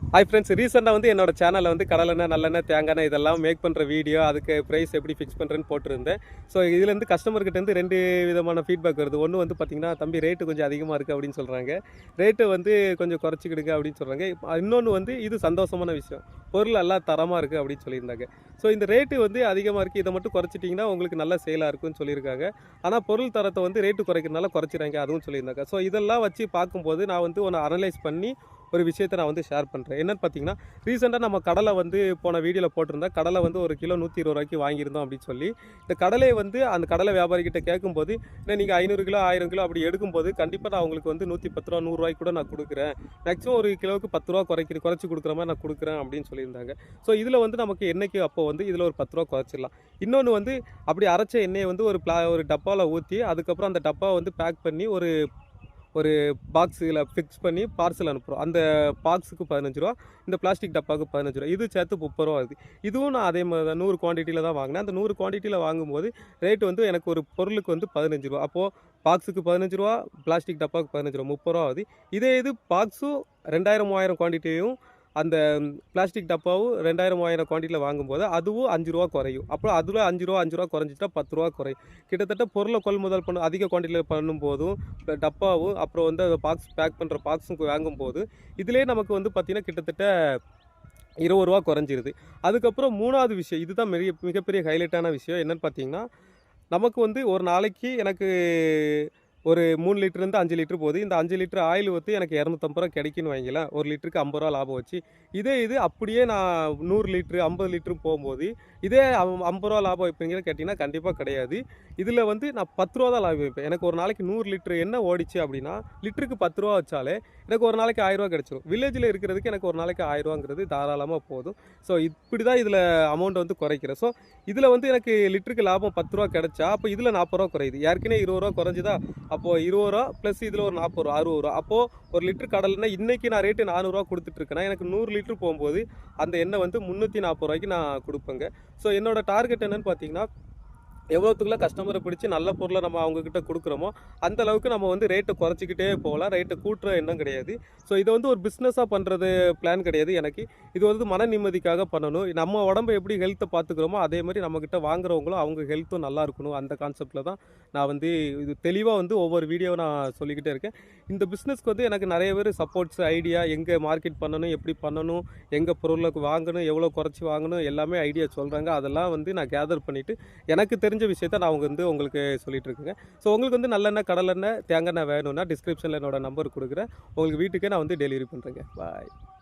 Hi friends ரீசெண்டாக வந்து என்னோட சேனலில் வந்து கடலெண்ணெய் நல்லெண்ணெய் தேங்காய் இதெல்லாம் மேக் பண்ணுற வீடியோ அதுக்கு ப்ரைஸ் எப்படி ஃபிக்ஸ் பண்ணுறேன்னு போட்டிருந்தேன். ஸோ இதுலேருந்து கஸ்டமர்கிட்டேருந்து ரெண்டு விதமான ஃபீட்பேக் வருது. ஒன்று வந்து பார்த்திங்கன்னா தம்பி ரேட்டு கொஞ்சம் அதிகமாக இருக்குது அப்படின்னு சொல்கிறாங்க ரேட்டு வந்து கொஞ்சம் குறைச்சிக்கிடுங்க அப்படின்னு சொல்கிறாங்க இன்னொன்று வந்து இது சந்தோஷமான விஷயம். பொருள் எல்லாம் தரமாக இருக்குது அப்படின்னு சொல்லியிருந்தாங்க. ஸோ இந்த ரேட்டு வந்து அதிகமாக இருக்குது இதை மட்டும் குறைச்சிட்டிங்கன்னா உங்களுக்கு நல்ல சேலாக இருக்குன்னு சொல்லியிருக்காங்க. ஆனால் பொருள் தரத்தை வந்து ரேட்டு குறைக்கிறதுனால குறைச்சிறாங்க அதுவும் சொல்லியிருந்தாங்க. ஸோ இதெல்லாம் வச்சு பார்க்கும்போது நான் வந்து ஒன்று அனலைஸ் பண்ணி ஒரு விஷயத்தை நான் வந்து ஷேர் பண்ணுறேன் என்னென்னு பார்த்தீங்கன்னா ரீசெண்டாக நம்ம கடலை வந்து போன வீடியோவில் போட்டிருந்தா கடலை வந்து ஒரு கிலோ நூற்றி இருபது ரூபாய்க்கு வாங்கியிருந்தோம் அப்படின்னு சொல்லி இந்த கடலை வந்து அந்த கடலை வியாபாரிகிட்ட கேட்கும்போது இல்லை நீங்கள் ஐநூறு கிலோ ஆயிரம் கிலோ அப்படி எடுக்கும்போது கண்டிப்பாக நான் உங்களுக்கு வந்து நூற்றி பத்து ரூபா நூறுரூவாய்க்கு கூட நான் கொடுக்குறேன். மேக்ஸிமம் ஒரு கிலோவுக்கு பத்து ரூபா குறைக்கிற குறைச்சி கொடுக்குற மாதிரி நான் கொடுக்குறேன் அப்படின்னு சொல்லியிருந்தாங்க. ஸோ இதில் வந்து நமக்கு என்னைக்கு அப்போ வந்து இதில் ஒரு பத்து ரூபா குறைச்சிடலாம். இன்னொன்று வந்து அப்படி அரைச்ச எண்ணெயை வந்து ஒரு பிளா ஒரு டப்பாவில் ஊற்றி அதுக்கப்புறம் அந்த டப்பாவை வந்து பேக் பண்ணி ஒரு ஒரு பாக்ஸில் ஃபிக்ஸ் பண்ணி பார்சல் அனுப்புகிறோம் அந்த பாக்ஸுக்கு பதினஞ்சு ரூபா இந்த பிளாஸ்டிக் டப்பாவுக்கு பதினஞ்சு ரூபா. இது சேர்த்து முப்பது ரூபா ஆகுது. இதுவும் நான் அதே மாதிரி தான் நூறு குவான்டிட்டியில் தான் வாங்கினேன். அந்த நூறு குவான்டிட்டியில் வாங்கும்போது ரேட் வந்து எனக்கு ஒரு பொருளுக்கு வந்து பதினஞ்சு ரூபா. அப்போது பாக்ஸுக்கு பதினஞ்சு ரூபா பிளாஸ்டிக் டப்பாவுக்கு பதினஞ்சு ரூபா முப்பது ரூபா ஆகுது. இதே இது பாக்ஸும் ரெண்டாயிரம் மூவாயிரம் குவான்டிட்டியும் அந்த பிளாஸ்டிக் டப்பாவும் ரெண்டாயிரம் மூவாயிரம் குவான்டிட்டியில் வாங்கும்போது அதுவும் அஞ்சு ரூபா குறையும். அப்புறம் அதில் அஞ்சு ரூபா அஞ்சு ரூபா குறைஞ்சிட்டா பத்து ரூபா குறையும். கிட்டத்தட்ட பொருளை கொள்முதல் பண்ண அதிக குவான்டிட்டியில் பண்ணும்போதும் டப்பாவும் அப்புறம் வந்து அந்த பாக்ஸ் பேக் பண்ணுற பாக்ஸும் வாங்கும்போது இதிலே நமக்கு வந்து பார்த்திங்கன்னா கிட்டத்தட்ட இருபது ரூபா குறைஞ்சிருது. அதுக்கப்புறம் மூணாவது விஷயம் இதுதான் மிக மிகப்பெரிய ஹைலைட்டான விஷயம். என்னென்னு பார்த்தீங்கன்னா நமக்கு வந்து ஒரு நாளைக்கு எனக்கு ஒரு மூணு லிட்டர்லேருந்து அஞ்சு லிட்டர் போகுது. இந்த அஞ்சு லிட்டர் ஆயில் ஊற்றி எனக்கு இரநூத்தம்பது ரூபா கிடைக்குன்னு வாங்கிக்கலாம் ஒரு லிட்டருக்கு ஐம்பது ரூபா லாபம் வச்சு. இதே இது அப்படியே நான் நூறு லிட்ரு ஐம்பது லிட்டரு போகும்போது இதே ஐம்பது ரூபா லாபம் வைப்பீங்கன்னு கேட்டிங்கன்னா கண்டிப்பாக கிடையாது. இதில் வந்து நான் பத்து ரூபா தான் லாபம் வைப்பேன். எனக்கு ஒரு நாளைக்கு நூறு லிட்ரு என்ன ஓடிச்சு அப்படின்னா லிட்டருக்கு பத்து ரூபா வச்சாலே எனக்கு ஒரு நாளைக்கு ஆயிரரூவா கிடச்சிரும். வில்லேஜில் இருக்கிறதுக்கு எனக்கு ஒரு நாளைக்கு ஆயிரம் ரூபாங்கிறது தாராளமாக போதும். ஸோ இப்படி தான் இதில் அமௌண்ட் வந்து குறைக்கிறேன். ஸோ இதில் வந்து எனக்கு லிட்டருக்கு லாபம் பத்து ரூபா கிடைச்சா அப்போ இதில் நாற்பது ரூபா குறையுது. ஏற்கனவே இருபது ரூபா குறைஞ்சுதா அப்போது இருபது ரூபா ப்ளஸ் இதில் ஒரு நாற்பது ரூபா அறுபது ரூபா. அப்போது ஒரு லிட்டர் கடலைன்னா இன்றைக்கி நான் ரேட்டு நானூறுரூவா கொடுத்துட்ருக்கேன்னா எனக்கு நூறு லிட்டர் போகும்போது அந்த எண்ணெய் வந்து முந்நூற்றி நாற்பது ரூபாய்க்கு நான் கொடுப்பேங்க. ஸோ என்னோட டார்கெட் என்னன்னு பார்த்தீங்கன்னா எவ்வளோத்துக்குள்ள கஸ்டமரை பிடிச்சி நல்ல பொருளை நம்ம அவங்கக்கிட்ட கொடுக்குறோமோ அந்த அளவுக்கு நம்ம வந்து ரேட்டை குறைச்சிக்கிட்டே போகலாம். ரேட்டை கூட்டுற எண்ணம் கிடையாது. ஸோ இதை வந்து ஒரு பிஸ்னஸாக பண்ணுறது பிளான் கிடையாது எனக்கு. இது வந்து மன நிம்மதிக்காக பண்ணணும். நம்ம உடம்பு எப்படி ஹெல்த்தை பார்த்துக்கிறோமோ அதே மாதிரி நம்மக்கிட்ட வாங்குறவங்களும் அவங்க ஹெல்த்தும் நல்லா இருக்கணும். அந்த கான்செப்டில் தான் நான் வந்து இது தெளிவாக வந்து ஒவ்வொரு வீடியோவும் நான் சொல்லிக்கிட்டே இருக்கேன். இந்த பிஸ்னஸ்க்கு வந்து எனக்கு நிறைய பேர் சப்போர்ட்ஸ் ஐடியா எங்கே மார்க்கெட் பண்ணணும் எப்படி பண்ணணும் எங்கே பொருளுக்கு வாங்கணும் எவ்வளோ குறைச்சி வாங்கணும் எல்லாமே ஐடியா சொல்கிறாங்க அதெல்லாம் வந்து நான் கேதர் பண்ணிவிட்டு எனக்கு தெரிஞ்ச விஷயத்த நான் அவங்க வந்து உங்களுக்கு சொல்லிட்டு இருக்கேங்க ஸோ உங்களுக்கு வந்து நல்லெண்ணெய் கடலெண்ணெய் தேங்காய் வேணும்னா டிஸ்கிரிப்ஷனில் என்னோட நம்பர் கொடுக்குறேன். உங்களுக்கு வீட்டுக்கே நான் வந்து டெலிவரி பண்ணுறேங்க பாய்